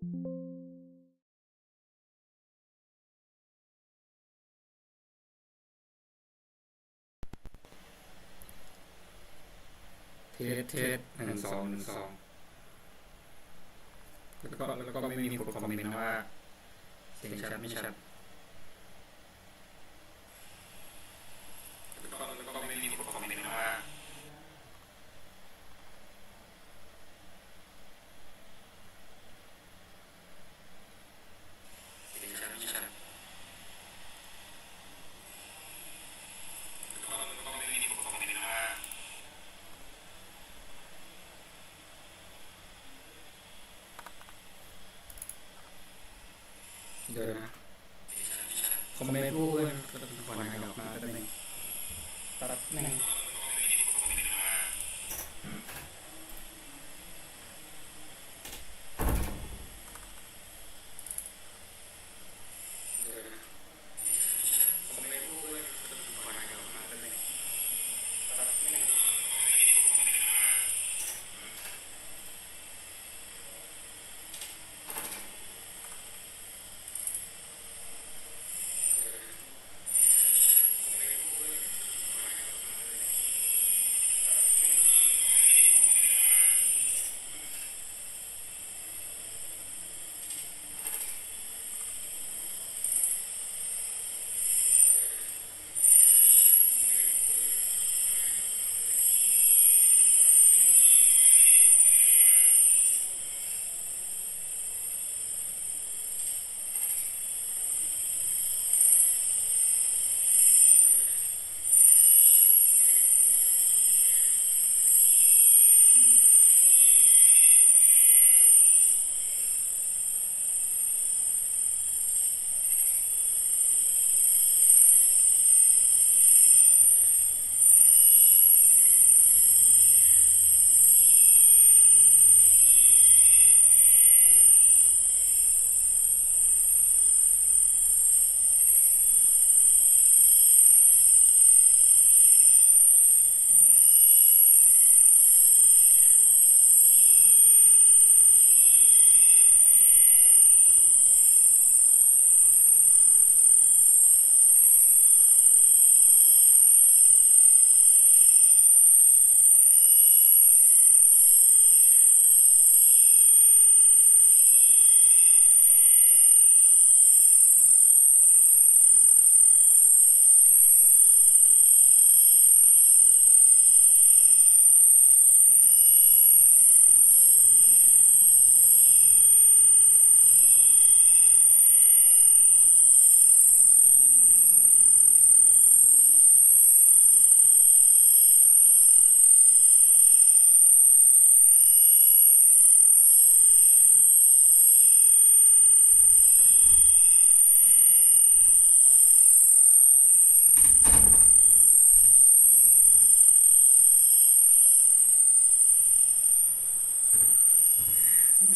เทสเทสหนึ่งสองหนึ่งสองแล้วก็แล้วก็ไม่มีคนคอมเมนต์ว่าเสียงชัดไม่ชัดแล้วก็แล้วก็ไม่มีคนคอมเมนต์ว่าเสียงชัดไม่ชัดแล้วก็แล้วก็ไม่มีคนคอมเมนต์ว่า เดี๋ยวนะคอมเมนต์พูดก่อนนะดอกมาแป๊บนึงแป๊บนึง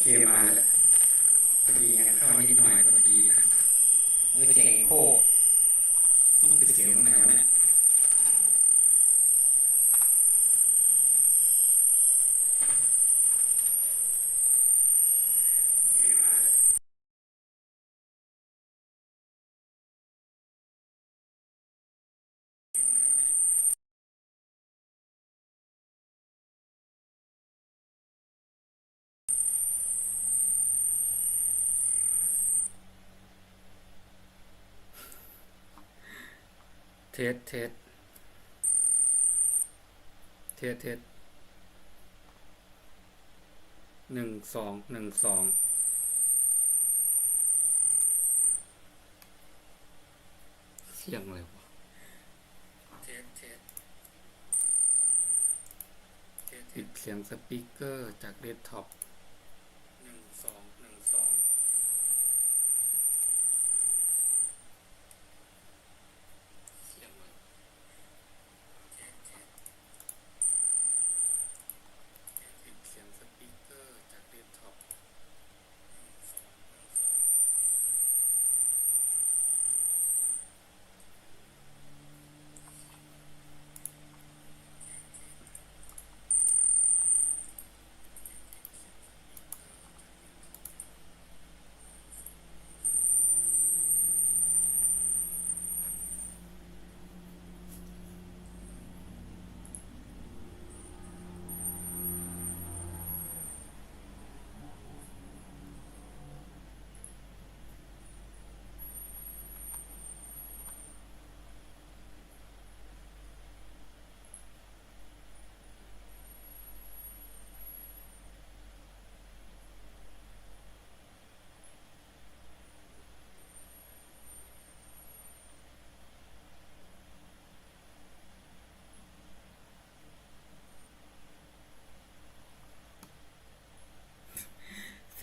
เคมาแล้วพอดีงานเข้านิดหน่อยพอดีนะครับเออเสียงโคต้องปิดเสียงตรงไหนวะเนี่ยโอเคมาแล้ว เทสเทสเทสเทสหนึ่งสองหนึ่งสองเสียงอะไรวะเทสเทสปิดเสียงสปีกเกอร์จากเดสก์ท็อปหนึ่งสองหนึ่งสองเสียงอะไรเทสเทสปิดเสียงสปีกเกอร์จากเดสก์ท็อปหนึ่งสองหนึ่งสอง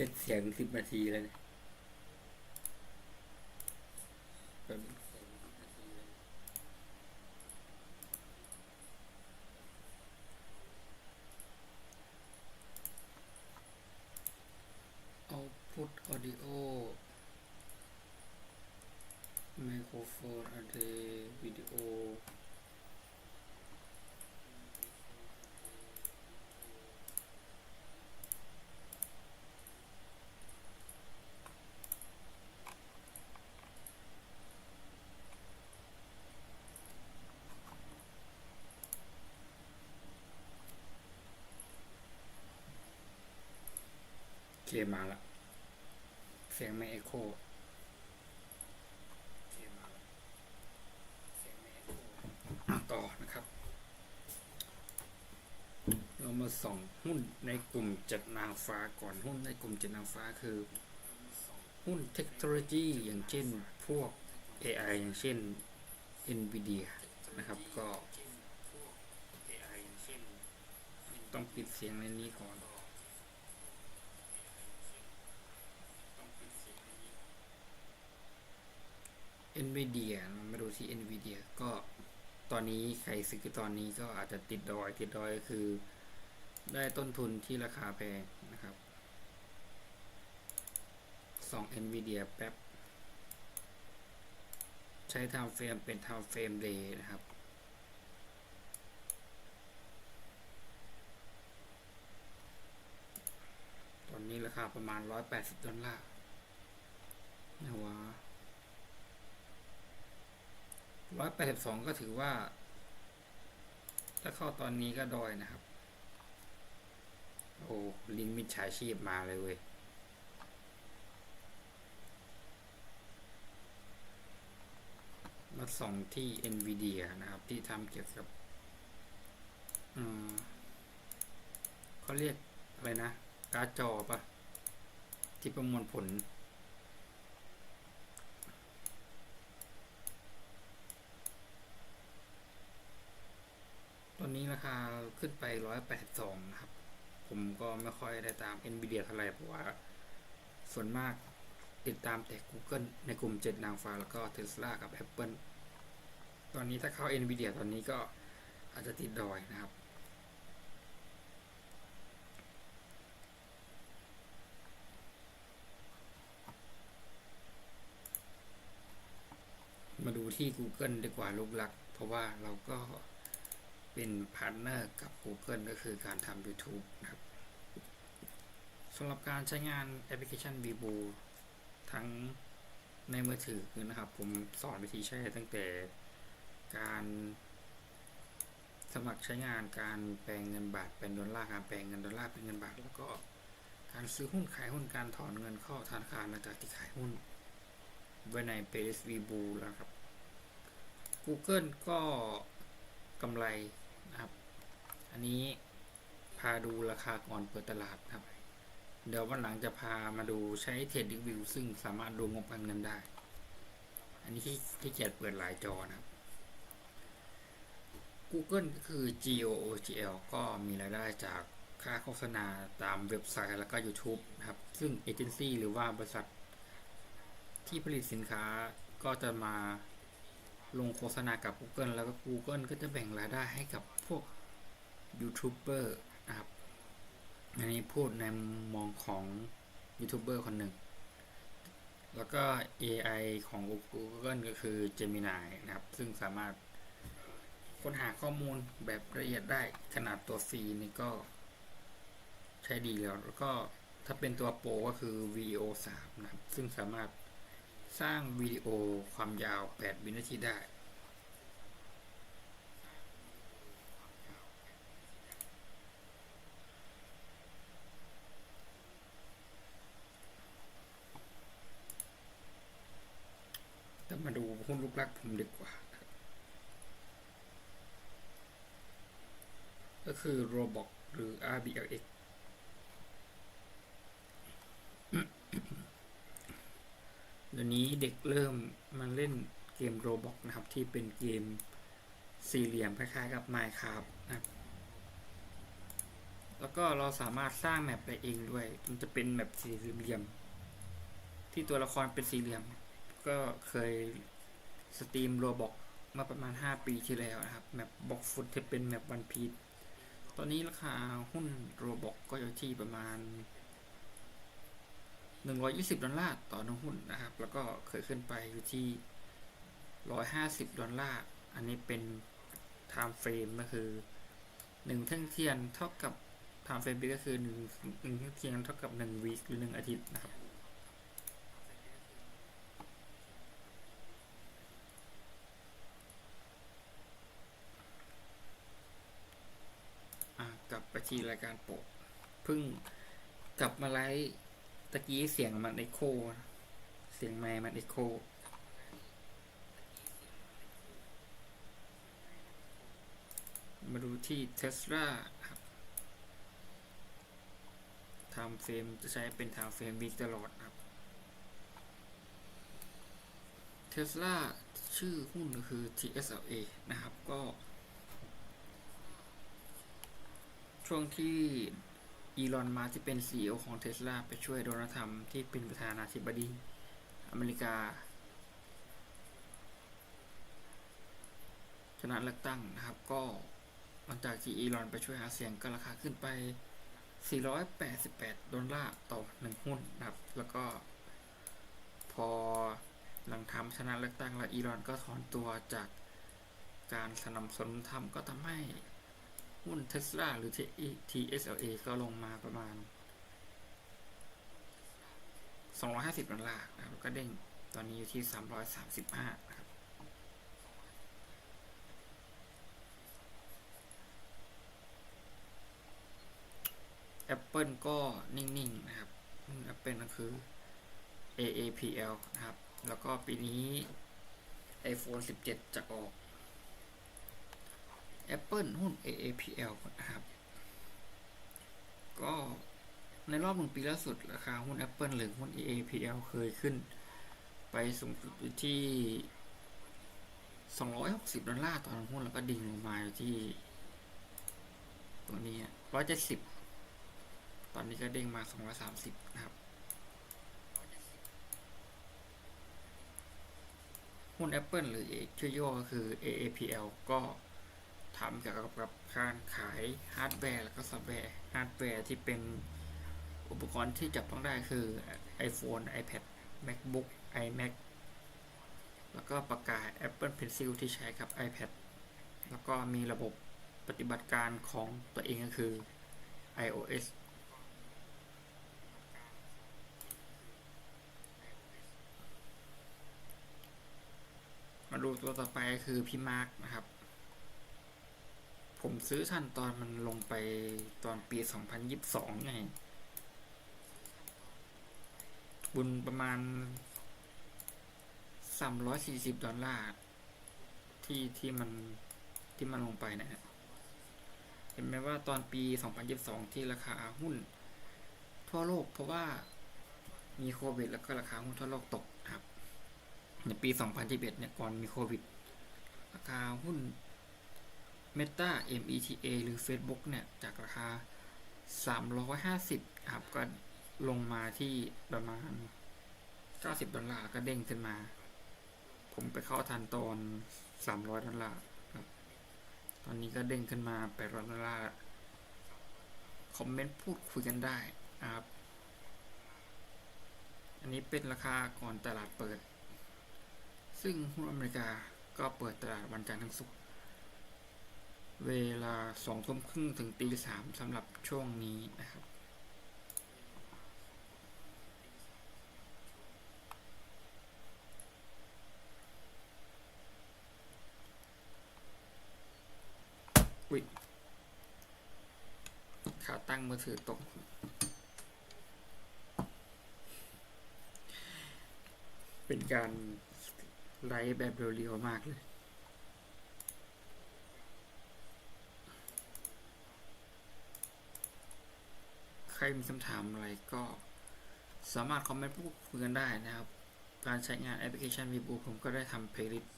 เสร็จเสียงสิบนาทีแล้วเนี่ยแป๊บนึงเอาพุทออดิโอไมโครโฟนอะเดวิดีโอ โอ เคมาละ เสียงไม่เอโคโอเคมาละเสียงไม่เอโคต่อนะครับ เรามาส่องหุ้นในกลุ่มจ็ดนางฟ้าก่อนหุ้นในกลุ่มจ็ดนางฟ้าคือ หุ้นเทคโนโลยีอย่างเช่นพวก AI อย่างเช่น NVIDIA นะครับก็ต้องปิดเสียงในนี้ก่อน NVIDIA เรามาดูที่ NVIDIA ก็ตอนนี้ใครซื้อตอนนี้ก็อาจจะติดดอย ติดดอยก็คือ ได้ต้นทุนที่ราคาแพงนะครับสอง NVIDIA แป๊บ ใช้ time frame เป็น time frame day นะครับตอนนี้ราคาประมาณ 180 ดอลลาร์นะวะ ร้อยแปดสิบสองก็ถือว่า ถ้าเข้าตอนนี้ก็ดอยนะครับ โอ้ลิงมิจฉาชีพมาเลยเว้ยมาส่องที่ NVIDIA นะครับ ที่ทำเกี่ยวกับอืมเขาเรียกอะไรนะ การ์ดจอปะที่ประมวลผล อนนี้ราคาขึ้นไปร้อยแปดสองนะครับ ผมก็ไม่ค่อยได้ตาม NVIDIA เท่าไหร่เพราะว่า ส่วนมากติดตามแต่ Google ในกลุ่มเจ็ดนางฟ้าแล้วก็ Tesla กับ Apple ตอนนี้ถ้าเข้า NVIDIA ตอนนี้ก็อาจจะติดดอยนะครับ มาดูที่ Google ดีกว่าลูกหลัก เพราะว่าเราก็ เป็นพาร์ทเนอร์กับ Google ก็คือการทำ YouTube นะครับสำหรับการใช้งานแอปพลิเคชัน v i b o ทั้งในมือถือนะครับ ผมสอนวิธีใช้ตั้งแต่การสมัครใช้งานการแปลงเงินบาทเป็นดอลลาร์การแปลงเงินดอลลาร์เป็นเงินบาท แล้วก็การซื้อหุ้นขายหุ้นการถอนเงินเข้าธนาคารหลังจากที่ขายหุ้นไว้ใน p a y v b o แล้วครับ Google ก็กำไร อันนี้พาดูราคาก่อนเปิดตลาดครับ เดี๋ยววันหลังจะพามาดูใช้เทรดดิ้งวิวซึ่งสามารถดูงบการเงินได้ อันนี้ที่ที่เกียเปิดหลายจอนะครับ Google ก็คือ GOOGL ก็มีรายได้จากค่าโฆษณาตามเว็บไซต์แล้วก็ YouTube นะครับ ซึ่งเอเจนซี่หรือว่าบริษัท ที่ผลิตสินค้าก็จะมาลงโฆษณากับ Google แล้วก็ Google ก็จะแบ่งรายได้ให้กับพวก ยูทูบเบอร์นะครับอันนี้พูดในมุมมองของยูทูบเบอร์คนหนึ่ง แล้วก็ AI ของ Google ก็คือ Gemini นะครับ ซึ่งสามารถค้นหาข้อมูลแบบละเอียดได้ขนาดตัวฟรีนี่ก็ใช้ดีแล้ว แล้วก็ถ้าเป็นตัวโปรก็คือ VO 3 นะครับ ซึ่งสามารถสร้างวิดีโอความยาว 8 วินาทีได้ แต่มาดูหุ้นลูกรักผมดีกว่า ก็คือ Roblox หรือ RBLX เดี๋ยวนี้เด็กเริ่มมาเล่นเกม Roblox นะครับ ที่เป็นเกมสี่เหลี่ยมคล้ายๆกับ Minecraft นะครับแล้วก็เราสามารถสร้างแมปได้เองด้วย มันจะเป็นแมปสี่เหลี่ยม ที่ตัวละครเป็นสี่เหลี่ยม ก็เคยสตรีมโรบอกมาประมาณ 5 ปีที่แล้วนะครับแมปบอกฟุตที่เป็นแมปวันพีชตอนนี้ราคาหุ้นโรบอกก็อยู่ที่ประมาณ 120 ดอลลาร์ต่อหนึ่งหุ้นนะครับ แล้วก็เคยขึ้นไปอยู่ที่ 150 ดอลลาร์ อันนี้เป็น time frame ก็คือหนึ่งเท่งเทียนเท่ากับ time frame ก็คือหนึ่งหนึ่งเท่งเทียนเท่ากับหนึ่งวีคหรือหนึ่งอาทิตย์นะครับ อะกลับไป ทีรายการโปะเพิ่งกลับมาไลฟ์ตะกี้เสียงมันเอโค เสียงแม่มันเอโคมาดูที่ Tesla ครับ Time Frame จะใช้เป็น Time Frame Week ตลอดครับ Tesla ชื่อหุ้นก็คือ TSLA นะครับ ก็ ช่วงที่อีลอนมาที่เป็น CEO ของ Tesla ไปช่วยโดนัลด์ทรัมป์ที่เป็นประธานาธิบดีอเมริกา ชนะเลือกตั้งนะครับ ก็หลังจากที่อีลอนไปช่วยหาเสียงก็ราคาขึ้นไป 488 ดอลลาร์ต่อหนึ่งหุ้นนะครับ แล้วก็พอหลังทำชนะเลือกตั้งแล้วอีลอนก็ถอนตัวจากการสนับสนุนทำก็ทำให้ หุ้นเทสลาหรือ TSLA ก็ลงมาประมาณ 250ดอลลาร์นะครับแล้วก็เด้งตอนนี้อยู่ที่ 335นะครับ Apple ก็นิ่งๆนะครับ Apple ก็คือ AAPL นะครับ แล้วก็ปีนี้ iPhone 17 จะออก Apple หุ้น AAPL นะครับ ก็ในรอบหนึ่งปีล่าสุด ราคาหุ้น Apple หรือหุ้น AAPL เคยขึ้น ไปสูงสุดอยู่ที่ 260 ดอลลาร์ต่อหุ้น แล้วก็ดิ่งลงมาอยู่ที่ ตัวนี้ 170 ตอนนี้ก็เด้งมา 230 นะครับหุ้น Apple หรือชื่อย่อก็คือ AAPL ก็ ทำเกี่ยวกับการขายฮาร์ดแวร์แล้วก็ซอฟต์แวร์ฮาร์ดแวร์ที่เป็นอุปกรณ์ที่จับต้องได้คือ iPhone iPad MacBook iMac แล้วก็ประกาศ Apple Pencil ที่ใช้กับ iPad แล้วก็มีระบบปฏิบัติการของตัวเองก็คือ iOS มาดูตัวต่อไปคือพี่มาร์กนะครับ ผมซื้อทันตอนมันลงไปตอนปี 2022 ไง บุญประมาณ 340 ดอลลาร์ ที่ที่มันที่มันลงไปนะฮะเห็นไหมว่าตอนปี 2022 ที่ราคาหุ้น ทั่วโลกเพราะว่ามีโควิด แล้วก็ราคาหุ้นทั่วโลกตกครับ ในปี 2021 เนี่ยก่อนมีโควิด ราคาหุ้น Meta META หรือ Facebook เนี่ย จากราคา 350 ครับ ก็ลงมาที่ประมาณ 90 ดอลลาร์ก็เด้งขึ้นมา ผมไปเข้าทันตอน 300 ดอลลาร์ครับ ตอนนี้ก็เด้งขึ้นมา 800 ดอลลาร์ คอมเมนต์พูดคุยกันได้นะครับ อันนี้เป็นราคาก่อนตลาดเปิด ซึ่งหุ้นอเมริกาก็เปิดตลาดวันจันทร์ถึงศุกร์ เวลาสองทุ่มครึ่งถึงตีสามสำหรับช่วงนี้นะครับอุ๊ยขาตั้งมือถือตก เป็นการไลฟ์แบบเรียวๆมากเลย ใครมีคำถามอะไรก็สามารถคอมเมนต์พูดคุยกันได้นะครับ การใช้งานแอปพลิเคชันวีบูผมก็ได้ทำเพลย์ลิสต์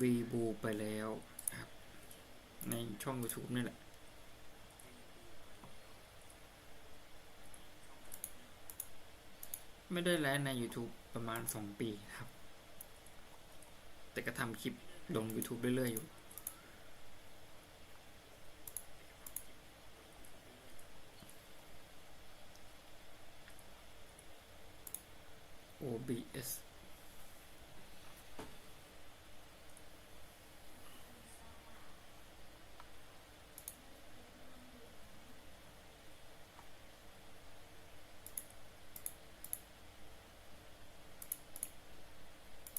วีบูไปแล้วครับ ในช่อง YouTube นี่แหละไม่ได้แล้วใน YouTube ประมาณ 2 ปีครับ แต่ก็ทำคลิปลง YouTube เรื่อยๆอยู่ OBS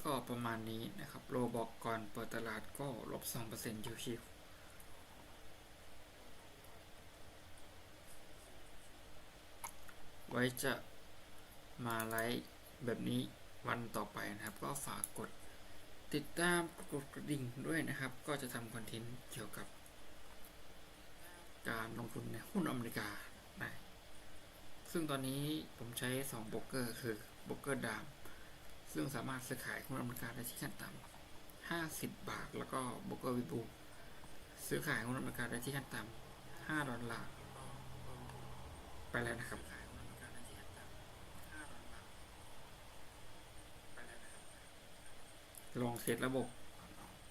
ก็ประมาณนี้นะครับ โลบอกก่อนเปิดตลาดก็ลบ2%ชิวไว้จะมาไลฟ์ แบบนี้วันต่อไปนะครับ ก็ฝากกดติดตามกดกระดิ่งด้วยนะครับ ก็จะทำคอนเทนต์เกี่ยวกับ การลงทุนในหุ้นอเมริกานะซึ่งตอนนี้ผมใช้2โบรกเกอร์คือโบรกเกอร์ดาม ซึ่งสามารถซื้อขายหุ้นอเมริกาได้ที่ขั้นต่ำ50 บาท แล้วก็โบรกเกอร์วิบูซื้อขายหุ้นอเมริกาได้ที่ขั้นต่ำ5ดอลลาร์ไปแล้วนะครับ ลองเซตระบบ